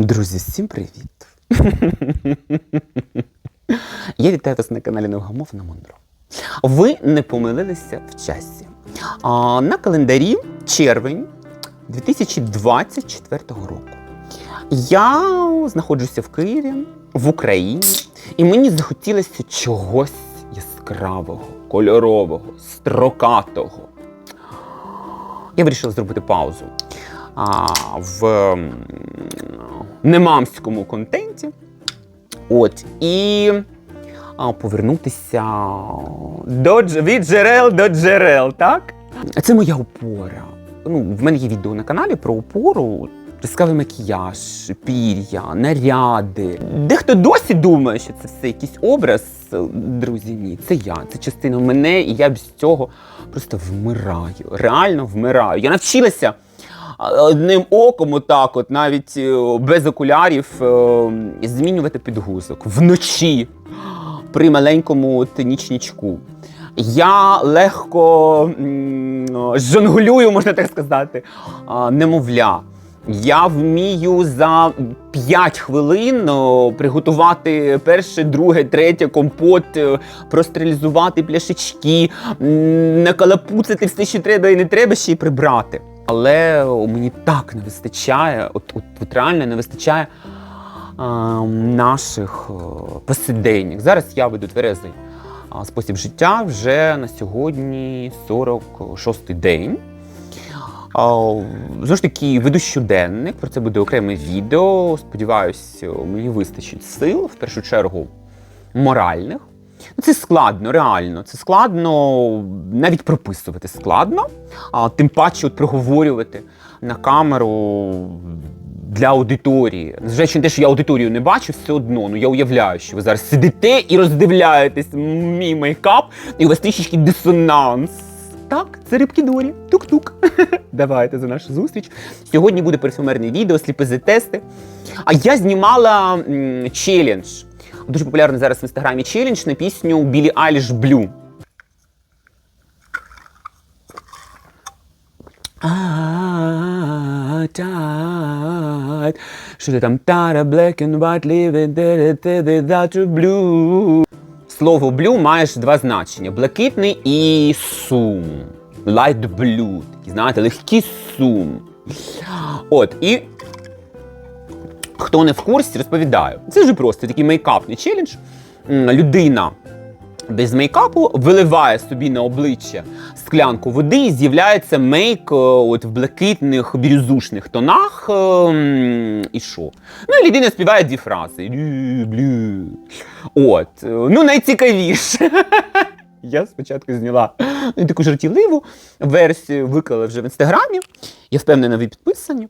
Друзі, всім привіт! Я вітаю вас на каналі Невгамовна Мондро. Ви не помилилися в часі. А, на календарі червень 2024 року. Я знаходжуся в Києві, в Україні, і мені захотілося чогось яскравого, кольорового, строкатого. Я вирішила зробити паузу а, в немамському контенті. От, і а, повернутися до, від джерел до джерел, так? Це моя опора. Ну, в мене є відео на каналі про опору. Яскравий макіяж, пір'я, наряди. Дехто досі думає, що це все якийсь образ. Друзі, ні, це я, це частина мене, і я без цього просто вмираю. Реально вмираю. Я навчилася одним оком, отак, от навіть е, без окулярів, е, змінювати підгузок вночі при маленькому нічнічку. Я легко жонглюю, можна так сказати, немовля. Я вмію за 5 хвилин приготувати перше, друге, третє компот, е, простерилізувати пляшечки, м, накалапуцати все, що треба і не треба, ще й прибрати. Але мені так не вистачає, от, от, от реально не вистачає а, наших о, посиденьок. Зараз я веду тверезий спосіб життя вже на сьогодні 46-й день. Знову ж таки, веду щоденник, про це буде окреме відео. Сподіваюсь, мені вистачить сил, в першу чергу, моральних. Ну, Це складно, реально. Це складно навіть прописувати складно, а тим паче от проговорювати на камеру для аудиторії. Незважаючи на те, що я аудиторію не бачу, все одно. Ну я уявляю, що ви зараз сидите і роздивляєтесь мій мейкап, і у вас трішечки дисонанс. Так, це рибки Дорі. Тук-тук. Давайте за нашу зустріч. Сьогодні буде парфюмерне відео, сліпези-тести. А я знімала челендж. Дуже популярний зараз в інстаграмі челендж на пісню Білі Айліш Блю. Що ти там тара, black and white, without you blue. Слово blue має ж два значення: блакитний і сум. Light blue. Такі, знаєте, легкий сум. От, і хто не в курсі, розповідаю. Це вже просто такий мейкапний челендж. Людина без мейкапу виливає собі на обличчя склянку води і з'являється мейк е, от в блакитних бірюзушних тонах. е, І що? Ну і людина співає дві фрази. От, е, ну найцікавіше. Я спочатку зняла ну, таку жартівливу версію, виклала вже в інстаграмі. Я впевнена, ви підписані.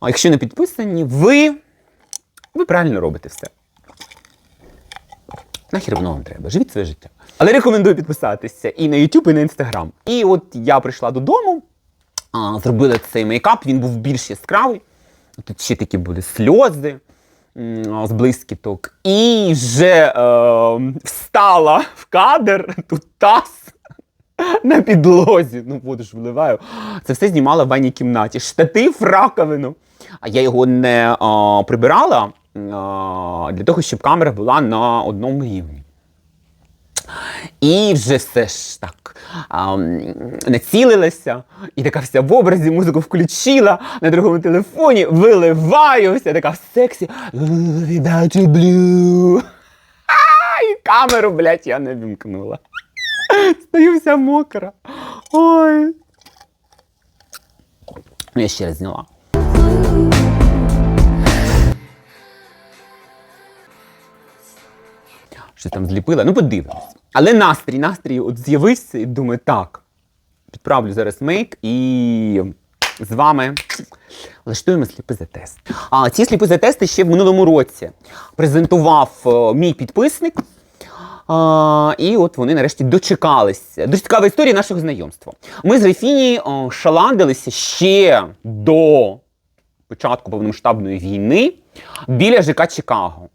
А якщо не підписані, ви, ви правильно робите все. Нахер воно вам треба, живіть своє життя. Але рекомендую підписатися і на YouTube, і на Instagram. І от я прийшла додому, а, зробила цей мейкап, він був більш яскравий. Тут ще такі були сльози з блискіток. І вже е, встала в кадр, тут таз на підлозі. Ну, воду ж вливаю. Це все знімала в ванній кімнаті. Штатив, раковину. А я його не а, прибирала а, для того, щоб камера була на одному рівні. І вже все ж так а, націлилася, і така вся в образі, музику включила на другому телефоні, виливаю, вся така в сексі. Without you І камеру, блядь, я не вімкнула. Стою вся мокра. Ой. Я ще раз зняла. Що там зліпила? Ну, подивимось. Але настрій, настрій от з'явився і думаю, так, підправлю зараз мейк і з вами влаштуємо сліпи за тест. А ці сліпи тести ще в минулому році презентував е, мій підписник. А, і от вони нарешті дочекалися. Дуже цікава історія нашого знайомства. Ми з Рефіні о, шаландилися ще до початку повномасштабної війни біля ЖК Чикаго.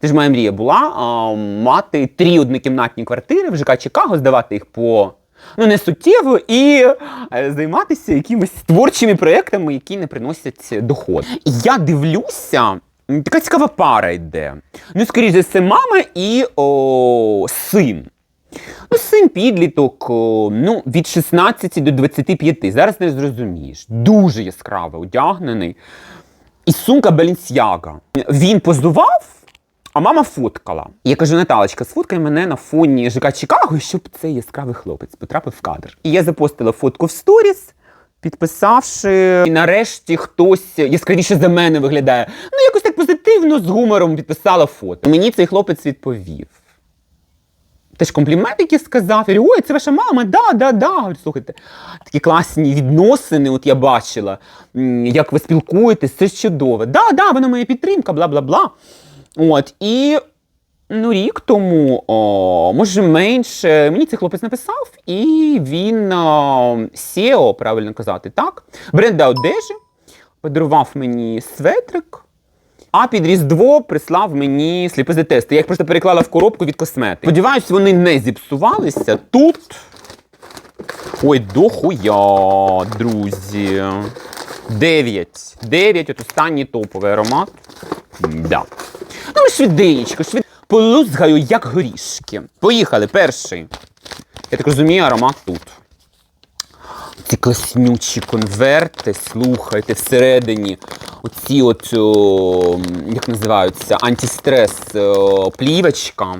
Це ж моя мрія була а, мати три однокімнатні квартири в ЖК Чикаго, здавати їх по Ну, не суттєво, і е, займатися якимись творчими проєктами, які не приносять доход. Я дивлюся, така цікава пара йде. Ну, скоріше, за все, мама і о, син. Ну, син підліток, о, ну, від 16 до 25. Зараз не зрозумієш. Дуже яскраво одягнений. І сумка Балінсяга. Він позував, а мама фоткала. Я кажу, Наталочка, сфоткай мене на фоні ЖК Чикаго, щоб цей яскравий хлопець потрапив в кадр. І я запостила фотку в сторіс, підписавши. І нарешті хтось яскравіше за мене виглядає. Ну, якось так позитивно з гумором підписала фото. Мені цей хлопець відповів. Теж комплімент який сказав. Я говорю, ой, це ваша мама, да, да, да. Слухайте, такі класні відносини, от я бачила, як ви спілкуєтесь, це чудово. Да, да, вона моя підтримка, бла бла бла. От, і ну, рік тому, о, може менше, мені цей хлопець написав, і він SEO, правильно казати, так? Бренда одежі, подарував мені светрик. А під Різдво прислав мені сліпизи тести. Я їх просто переклала в коробку від косметики. Сподіваюсь, вони не зіпсувалися. Тут. Ой, дохуя, друзі. Дев'ять. Дев'ять, от останній топовий аромат. Да. Ну, швиденько, швид... Полузгаю, як горішки. Поїхали, перший. Я так розумію, аромат тут. Ці класнючі конверти, слухайте, всередині оці от, о, як називаються, антистрес о, плівочка.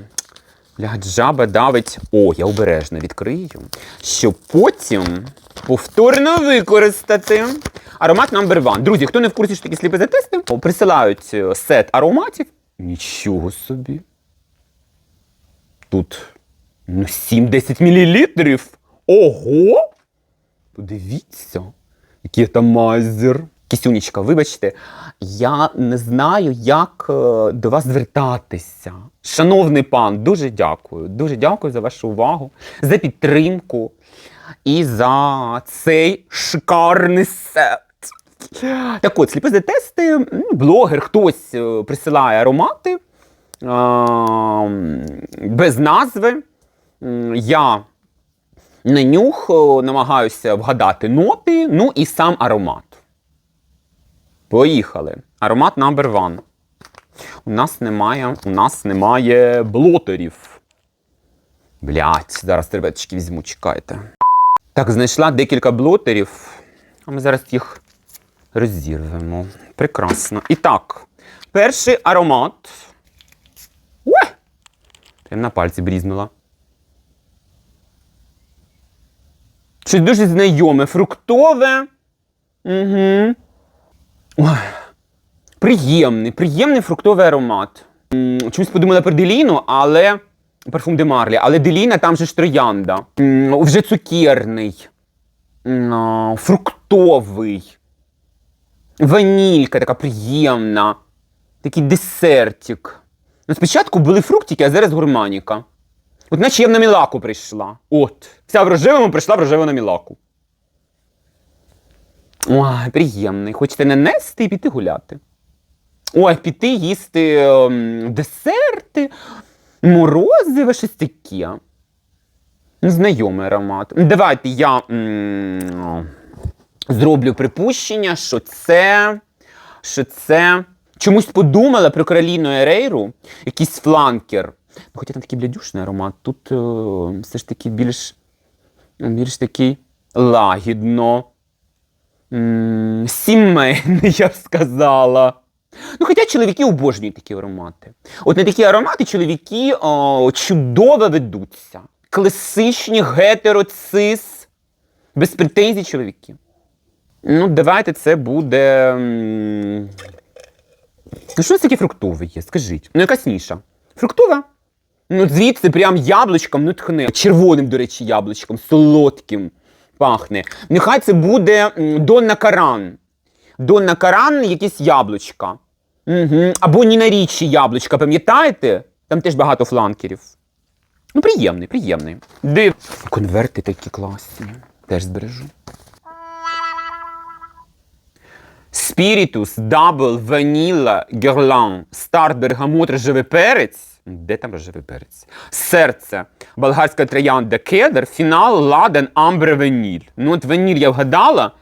Блядь, жаба давить. О, я обережно відкрию, щоб потім повторно використати. Аромат номер one. Друзі, хто не в курсі, що такі сліпи тести, присилають е, сет ароматів. Нічого собі. Тут ну, 7-10 мл. Ого! Подивіться, який там майзер. Кисюнечка, вибачте, я не знаю, як е, до вас звертатися. Шановний пан, дуже дякую. Дуже дякую за вашу увагу, за підтримку і за цей шикарний сет. Так от, сліпи тести, блогер, хтось е, присилає аромати без назви. Я на нюх намагаюся вгадати ноти, ну і сам аромат. Поїхали. Аромат number one. У нас немає, у нас немає блотерів. Блять, зараз серветочки візьму, чекайте. Так, знайшла декілька блотерів. А ми зараз їх розірвемо. Прекрасно. І так, перший аромат. Прям на пальці брізнула. Щось дуже знайоме, фруктове. Угу. Ой. Приємний, приємний фруктовий аромат. Чомусь подумала про Деліну, але парфум де Марлі, але Деліна там же ж троянда. Вже цукерний, фруктовий. Ванілька така приємна. Такий десертик. Ну, спочатку були фруктики, а зараз гурманіка. От наче я в намілаку прийшла. От. Вся в рожевому прийшла в рожеву намілаку. Ой, приємний. Хочете не нести і піти гуляти. Ой, піти їсти ем, десерти, морозиве, щось таке. Знайомий аромат. Давайте я м, зроблю припущення, що це. Що це. Чомусь подумала про Кароліну Ерейру, якийсь фланкер. Ну, хоча там такий блядюшний аромат, тут е, все ж таки більш, більш такий лагідно. М, Сімейний, я б сказала. Ну, хоча чоловіки обожнюють такі аромати. От на такі аромати чоловіки о, чудово ведуться. Класичні гетероцис, без претензій чоловіки. Ну, давайте це буде. Ну, що це таке фруктове є? Скажіть. Ну, якась ніша. Фруктова? Ну, звідси прям яблучком, ну тхне. Червоним, до речі, яблучком, солодким пахне. Нехай це буде м, Донна Каран. Донна Каран, якісь яблучка. Угу. Або Ніна Річі яблучка, пам'ятаєте? Там теж багато фланкерів. Ну, приємний, приємний. Див. Конверти такі класні. Теж збережу. Спірітус, дабл, ваніла, герлан, старт, бергамот, рожевий перець. Де там рожевий перець? Серце. Болгарська троянда кедр, фінал, ладен, амбре, ваніль. Ну, от ваніль я вгадала.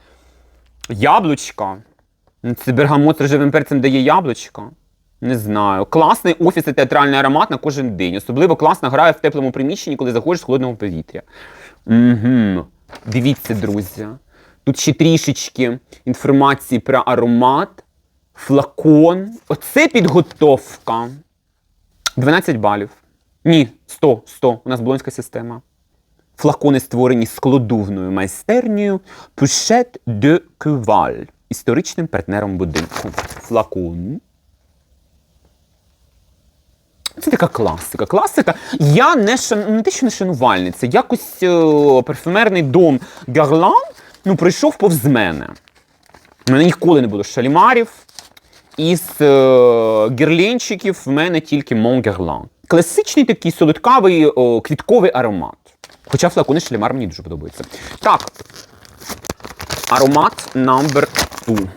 Яблучка. Ну, Це бергамот з рожевим перцем дає яблучка. Не знаю. Класний офіс і театральний аромат на кожен день. Особливо класно грає в теплому приміщенні, коли заходиш з холодного повітря. Угу. Дивіться, друзі. Тут ще трішечки інформації про аромат, флакон. Оце підготовка. 12 балів. Ні, 100, 100. У нас болонська система. Флакони створені складовною майстернею Пушет де Кюваль, історичним партнером будинку. Флакон. Це така класика. Класика. Я не, шан... не те, що не шанувальниця, якось е, парфюмерний дом Гарлан ну, пройшов повз мене. У мене ніколи не було шалімарів. Із е, гірленчиків в мене тільки Мон Герлан. Класичний такий солодкавий о, квітковий аромат. Хоча флакони шалімар мені дуже подобаються. Так. Аромат number two.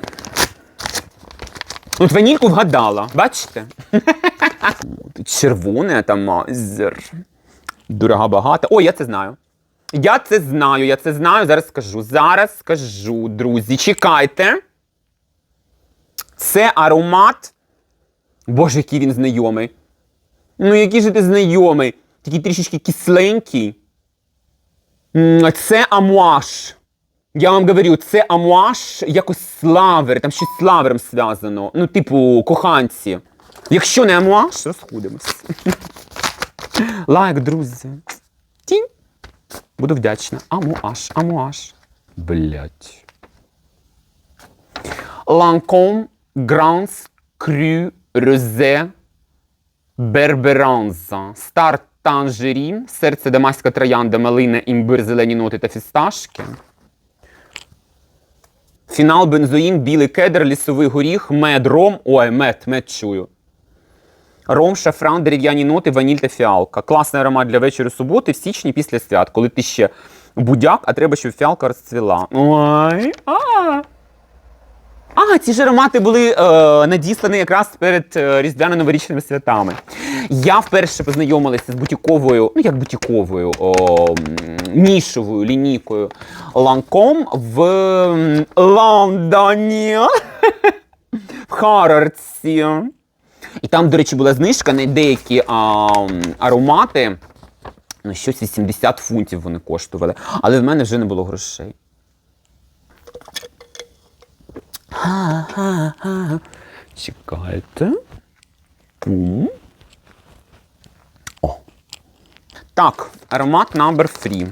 От ванільку вгадала, бачите? Червоне там. Дорога багата. О, я це знаю. Я це знаю, я це знаю. Зараз скажу. Зараз скажу, друзі. Чекайте. Це аромат. Боже, який він знайомий. Ну, який же ти знайомий? Такий трішечки кисленький. Це амуаш. Я вам говорю, це амуаш якось славер, там щось з славером зв'язано. Ну, типу, коханці. Якщо не амуаш, розходимось. Лайк, друзі. Буду вдячна. Амуаш, амуаш. Блять. Ланком Гранс Крю Розе Берберанза. Старт танжерін, серце дамаська троянда, малина, імбир, зелені ноти та фісташки. Фінал бензоїн, білий кедр, лісовий горіх, мед, ром. Ой, мед, мед чую. Ром, шафран, дерев'яні ноти, ваніль та фіалка. Класний аромат для вечора суботи в січні після свят, коли ти ще будяк, а треба, щоб фіалка розцвіла. Ой, а. А, ці ж аромати були е, надіслані якраз перед е, різдвяно-новорічними святами. Я вперше познайомилася з бутіковою, ну як бутіковою, о, нішовою лінійкою Ланком в Лондоні, в Харрорці. І там, до речі, була знижка на деякі а, аромати. Ну, щось 80 фунтів вони коштували. Але в мене вже не було грошей. Ха-ха-ха. Чекайте. О. Так, аромат number 3.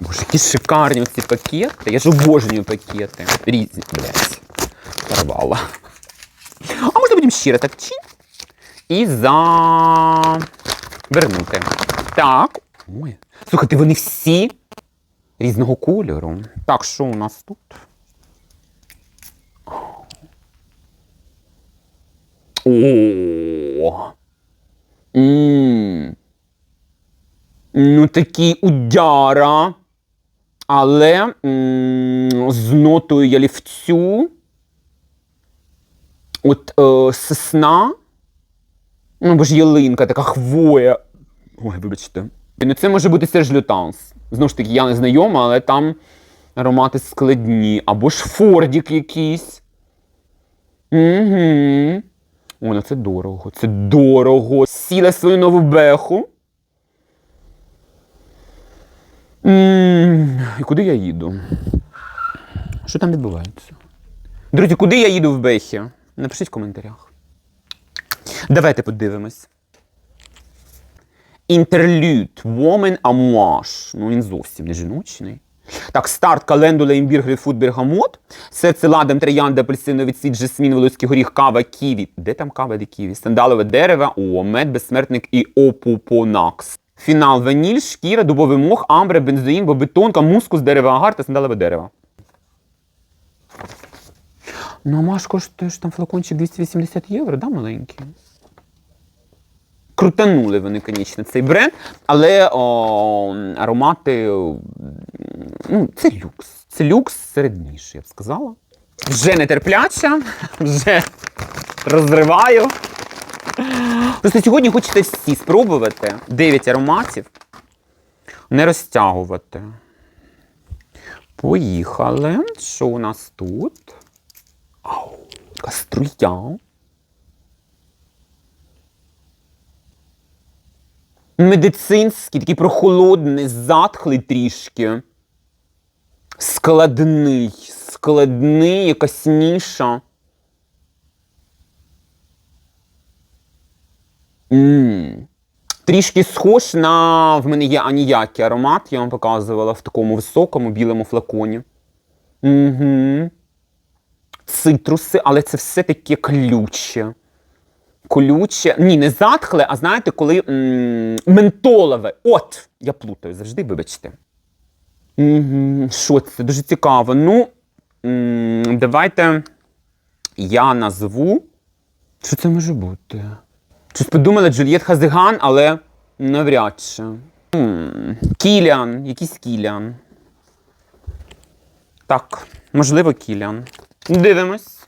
Боже, які шикарні ці пакети. Я ж обожнюю пакети. Різні, блядь. Порвала. А можна будемо щиро так чи? І завернути. Так. Ой. Слухайте, вони всі різного кольору. Так, що у нас тут? О. Ну, такий удяра. Але м, з нотою ялівцю. От е, сосна. Ну, бо ж ялинка, така хвоя. Ой, вибачте. Ну, це може бути Серж Лютанс. Знову ж таки, я не знайома, але там аромати складні. Або ж Фордік якийсь. Угу. О, ну це дорого. Це дорого. Сіла свою нову беху. м І куди я їду? Що там відбувається? Друзі, куди я їду в Бехі? Напишіть в коментарях. Давайте подивимось. Інтерлюд. Woman Amouage. Ну, він зовсім не жіночний. Так, старт календула, імбір, грейпфрут, бергамот. Серце ладом, троянда, апельсиновий цвіт, жасмін, волоський горіх, кава, ківі. Де там кава, де ківі? Сандалове дерево, о, мед, безсмертник і опупонакс. Фінал ваніль, шкіра, дубовий мох, амбре, бензоїн, бобетонка, мускус, дерево агар та сандалове дерево. Ну, а Маш коштує ж там флакончик 280 євро, да, маленький? Крутанули вони, звісно, цей бренд, але о, аромати. Ну, це люкс. Це люкс серед я б сказала. Вже нетерпляча, вже розриваю. Просто сьогодні хочете всі спробувати 9 ароматів, не розтягувати. Поїхали. Що у нас тут? Ау, така струя. Медицинський, такий прохолодний, затхлий трішки. Складний, складний, якась ніша. М. Трішки схож на. В мене є аніякий аромат, я вам показувала в такому високому білому флаконі. Угу. Цитруси, але це все таке колюче. Колюче. Ні, не затхле, а знаєте, коли м- ментолове. От! Я плутаю завжди, вибачте. Що це? Дуже цікаво. Ну, м- давайте я назву. Що це може бути? Щось подумала Джульєт Хазиган, але навряд чи. М, Кіліан, якийсь Кіліан. Так, можливо, Кіліан. Дивимось.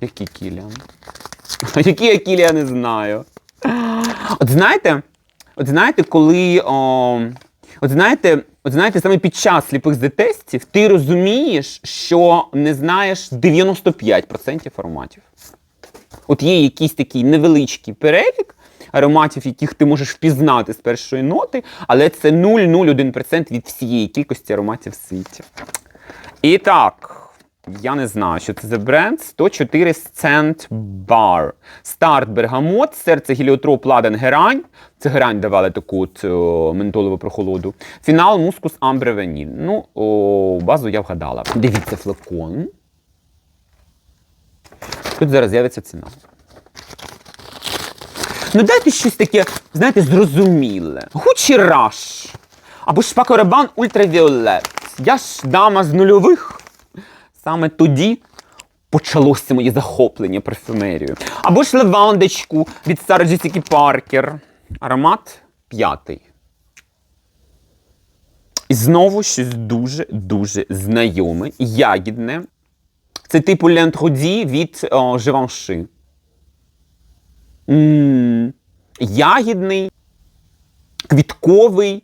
Який Кіліан? Які я Кіліан не знаю. От знаєте, от знаєте, коли. О, от знаєте, от знаєте, саме під час сліпих детестів ти розумієш, що не знаєш 95% ароматів. От є якийсь такий невеличкий перелік ароматів, яких ти можеш впізнати з першої ноти, але це 0,01% від всієї кількості ароматів в світі. І так, я не знаю, що це за бренд. 104 Scent Bar. Старт Бергамот, серце гіліотроп Ладен Герань. Це герань давали таку от, о, ментолову прохолоду. Фінал Мускус Амбре. Ну, о, базу я вгадала. Дивіться флакон. Тут зараз з'явиться ціна. Ну дайте щось таке, знаєте, зрозуміле. Гучі Раш. Або ж Пакорабан Ультравіолет. Я ж дама з нульових. Саме тоді почалося моє захоплення парфюмерією. Або ж лавандочку від Сара Джесіки Паркер. Аромат п'ятий. І знову щось дуже-дуже знайоме, ягідне. Це типу Лентруді від о, Живанши. М, Ягідний, квітковий,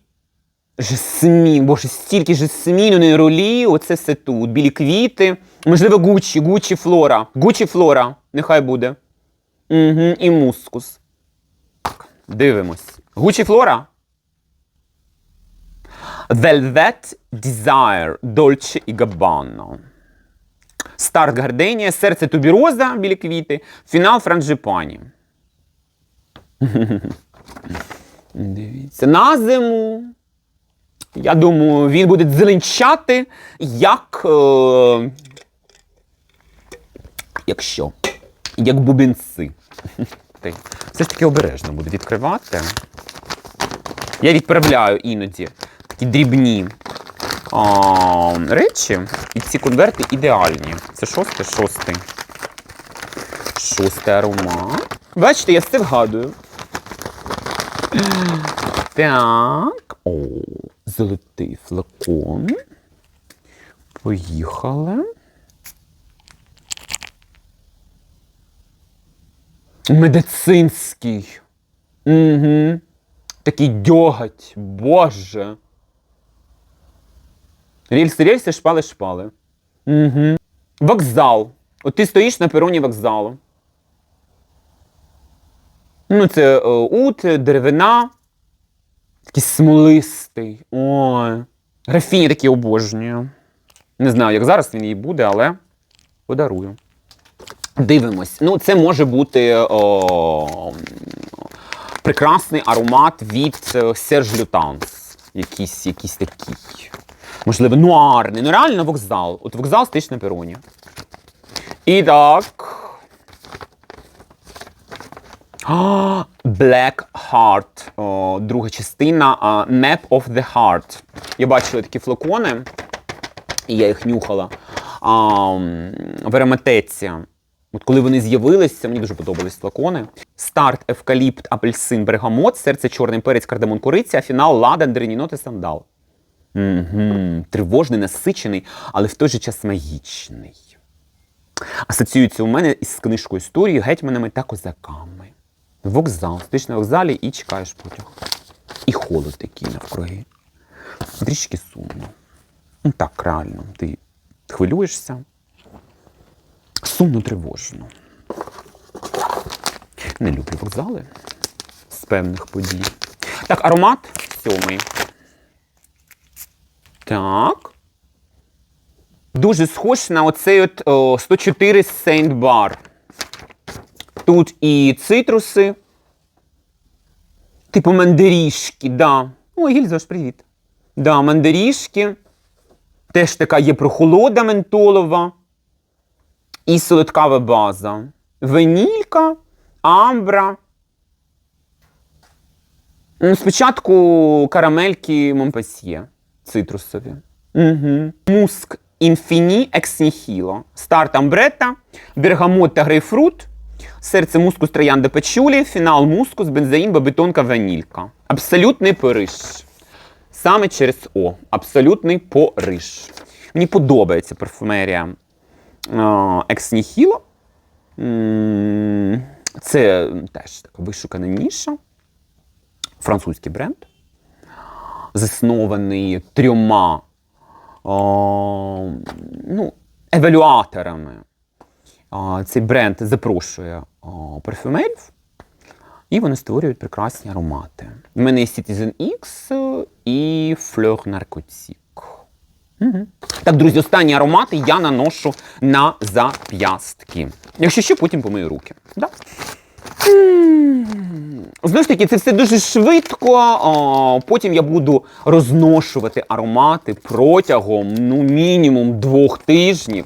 жасмін. Боже, стільки жасміну, нейролі, оце все тут. Білі квіти. Можливо, Гучі, Гучі Флора. Гучі Флора, нехай буде. Угу, і мускус. Дивимось. Гучі Флора. Velvet Desire Dolce і Gabbana. Старт Гарденія, серце тубіроза, білі квіти, фінал Франджипані. Дивіться, на зиму. Я думаю, він буде зеленчати, як. Е, якщо. Як бубенці. Все ж таки обережно буду відкривати. Я відправляю іноді такі дрібні а, речі, і ці конверти ідеальні. Це шостий, шостий. Шостий аромат. Бачите, я все вгадую. Так. О, золотий флакон. Поїхали. Медицинський. Угу. Такий дьоготь. Боже. Рельси, рельси, шпали, шпали. Угу. Вокзал. От ти стоїш на пероні вокзалу. Ну, це е, ут, деревина. Такий смолистий. Ой. Графіні такі обожнюю. Не знаю, як зараз він їй буде, але подарую. Дивимось. Ну, це може бути о, прекрасний аромат від е, Serge Lutens. Якийсь, якийсь такий. Можливо, нуарний. Ну, реально вокзал. От вокзал стоїш на пероні. І так. Black Heart. О, друга частина. а, Map of the Heart. Я бачила такі флакони, і я їх нюхала. А, в ароматеці. От коли вони з'явилися, мені дуже подобались флакони. Старт, евкаліпт, апельсин, бергамот, серце, чорний перець, кардамон, кориця, а фінал ладан, дренінот і сандал. Угу. Тривожний, насичений, але в той же час магічний. Асоціюється у мене із книжкою історії гетьманами та козаками. Вокзал. Стоїш на вокзалі і чекаєш потяг. І холод такий навкруги. Трішки сумно. Ну так, реально. Ти хвилюєшся. Сумно тривожно. Не люблю вокзали з певних подій. Так, аромат сьомий. Так. Дуже схож на оцей от о, 104 Saint Bar. Тут і цитруси. Типу мандарішки, да. Ой, Гільзош, привіт. Да, мандарішки. Теж така є прохолода ментолова. І солодкава база. Ванілька, амбра. Ну, Спочатку карамельки Монпасьє цитрусові. Угу. Муск інфіні ексніхіло. Старт амбрета, бергамот та грейпфрут, серце муску з троянди пачулі, фінал муску з бензоїн, бетонка, ванілька. Абсолютний Париж. Саме через О. Абсолютний Париж. Мені подобається парфумерія ексніхіло. Це теж така вишукана ніша. Французький бренд заснований трьома о, ну, евалюаторами. Цей бренд запрошує парфюмерів, і вони створюють прекрасні аромати. У мене є Citizen X і Fleur Narcotique. Угу. Так, друзі, останні аромати я наношу на зап'ястки. Якщо що, потім помию руки. Да? Знову ж таки, це все дуже швидко. А, потім я буду розношувати аромати протягом ну, мінімум двох тижнів.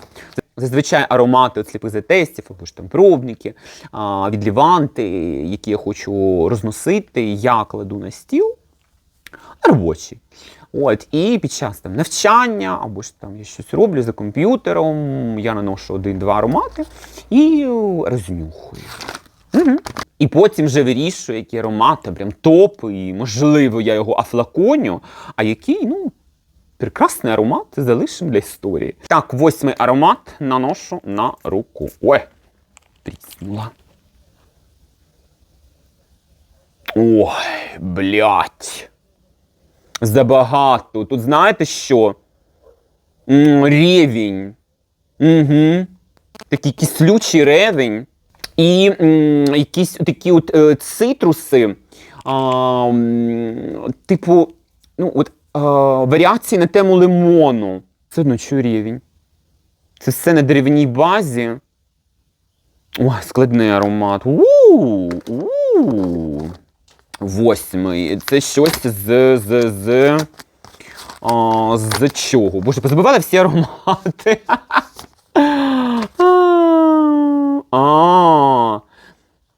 Зазвичай аромати от сліпих затестів, або ж там пробники, від Ліванти, які я хочу розносити, я кладу на стіл робочий. От, і під час там навчання, або ж там я щось роблю за комп'ютером, я наношу один-два аромати і рознюхую. Угу. І потім вже вирішую, які аромати, прям топ, і можливо, я його афлаконю, а який, ну, прекрасний аромат залишимо для історії. Так, восьмий аромат наношу на руку. Ой, тріснула. Ой, блядь. Забагато. Тут знаєте що? М, Ревінь. Угу. Такий кислючий ревень. І м, якісь такі от е, цитруси, а, типу, ну, от, варіації на тему лимону. Це одно чую рівень. Це все на деревній базі. Ой, складний аромат. У-у-у. Восьмий. Це щось з. з, з, а, з чого? Боже, позабивали всі аромати. А,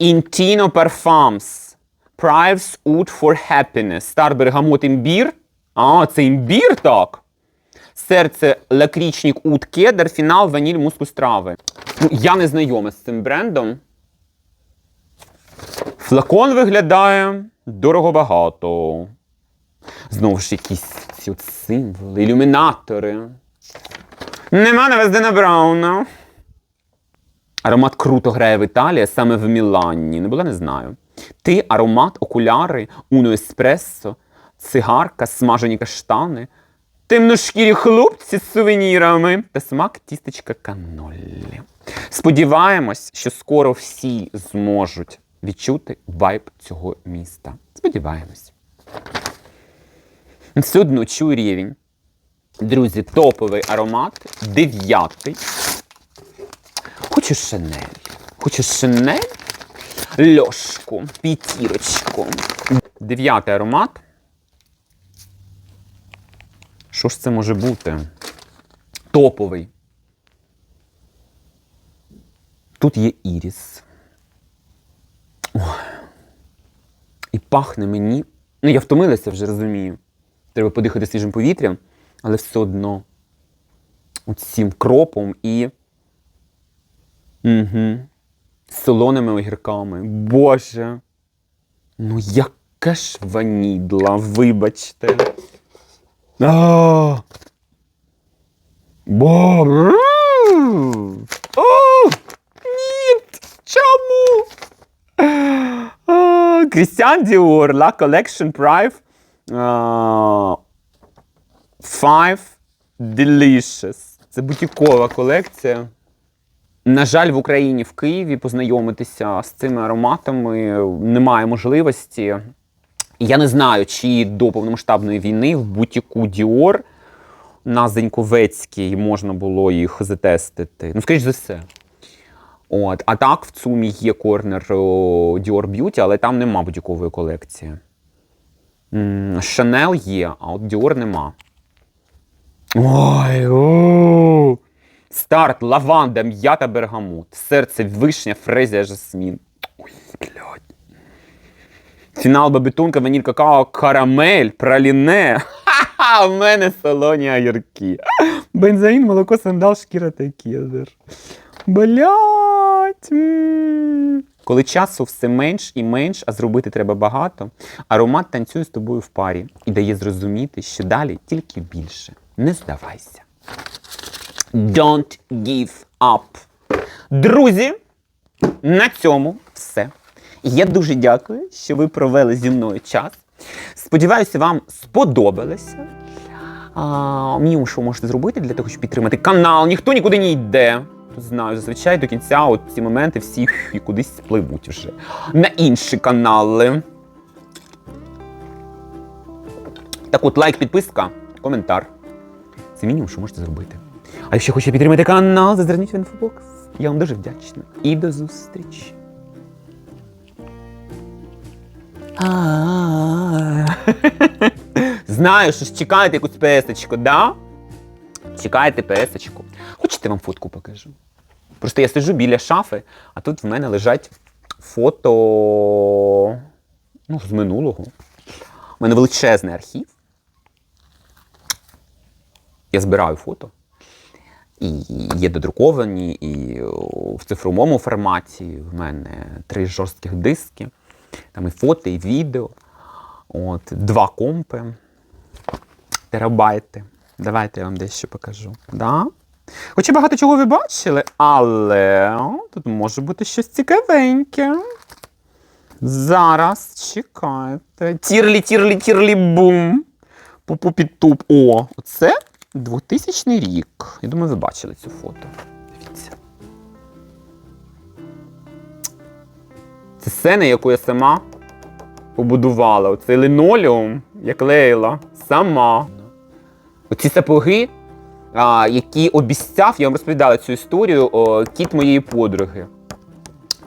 Intino Parfums. Prives Oud for Happiness. Стар бергамот імбір. А, це імбір так. Серце лакрічник Уд Кедр, фінал ваніль мускус трави. Я не знайома з цим брендом. Флакон виглядає дорого багато. Знову ж якісь ці от символи, ілюмінатори. Нема Навездена Брауна. Аромат круто грає в Італії, саме в Мілані. Не була, не знаю. Ти аромат, окуляри, уно еспресо, цигарка, смажені каштани, темношкірі хлопці з сувенірами та смак тістечка канолі. Сподіваємось, що скоро всі зможуть відчути вайб цього міста. Сподіваємось. Все одно чую рівень. Друзі, топовий аромат, дев'ятий. Хочу шинель. Хочу шинель, льошку, п'ятірочку. Дев'ятий аромат. Що ж це може бути? Топовий. Тут є іріс. Ой. І пахне мені. Ну, я втомилася вже розумію. Треба подихати свіжим повітрям, але все одно цим кропом і. Угу. Солоними огірками. Боже. Ну, яка ж ванідла, вибачте. А! Бо. О! Ні! Чому? Christian Dior La Collection Prive uh, Five Delicious. Це бутікова колекція. На жаль, в Україні, в Києві познайомитися з цими ароматами немає можливості. Я не знаю, чи до повномасштабної війни в бутіку Dior на Зеньковецькій можна було їх затестити. Ну, скоріш за все. От. А так, в ЦУМі є корнер Dior Beauty, але там нема будь-якої колекції. Chanel є, а от Dior нема. Ой, о! Старт, лаванда, м'ята, бергамот, серце, вишня, фрезія, жасмін. Фінал бабітунка, ваніль какао, карамель, праліне. Ха-ха, в мене солоні огірки. Бензаїн, молоко, сандал, шкіра та кедр. Блять. Коли часу все менш і менш, а зробити треба багато, аромат танцює з тобою в парі і дає зрозуміти, що далі тільки більше. Не здавайся. Don't give up. Друзі, на цьому все. Я дуже дякую, що ви провели зі мною час. Сподіваюся, вам сподобалося. А, мінімум, що ви можете зробити для того, щоб підтримати канал. Ніхто нікуди не йде. Знаю, зазвичай до кінця от ці моменти всі кудись спливуть вже на інші канали. Так от, лайк, підписка, коментар. Це мінімум, що можете зробити. А якщо хочете підтримати канал, зазирніть в інфобокс. Я вам дуже вдячна. І до зустрічі. Знаю, що ж чекаєте якусь песочку, да? Чекаєте песочку. Хочете вам фотку покажу? Просто я сиджу біля шафи, а тут в мене лежать фото ну, з минулого. У мене величезний архів. Я збираю фото. І є додруковані, і в цифровому форматі в мене три жорстких диски. Там і фото, і відео. От, два компи. Терабайти. Давайте я вам дещо покажу. Да? Хоча багато чого ви бачили, але тут може бути щось цікавеньке. Зараз чекайте. Тірлі, тірлі, тірлі, бум. Пупу-під-туп. О, оце 2000 рік. Я думаю, ви бачили цю фото. Це сцена, яку я сама побудувала. Оцей линолеум я клеїла сама. Оці сапоги, які обіцяв, я вам розповідала цю історію, кіт моєї подруги,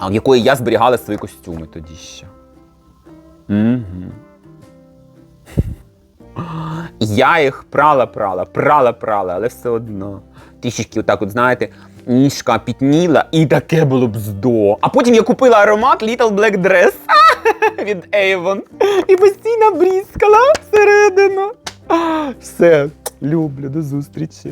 в якої я зберігала свої костюми тоді ще. Угу. Я їх прала, прала, прала, прала, але все одно. Трішечки, отак, от, знаєте, ніжка пітніла і таке було б здо. А потім я купила аромат Little Black Dress від Avon і постійно брізкала всередину. Все, люблю, до зустрічі.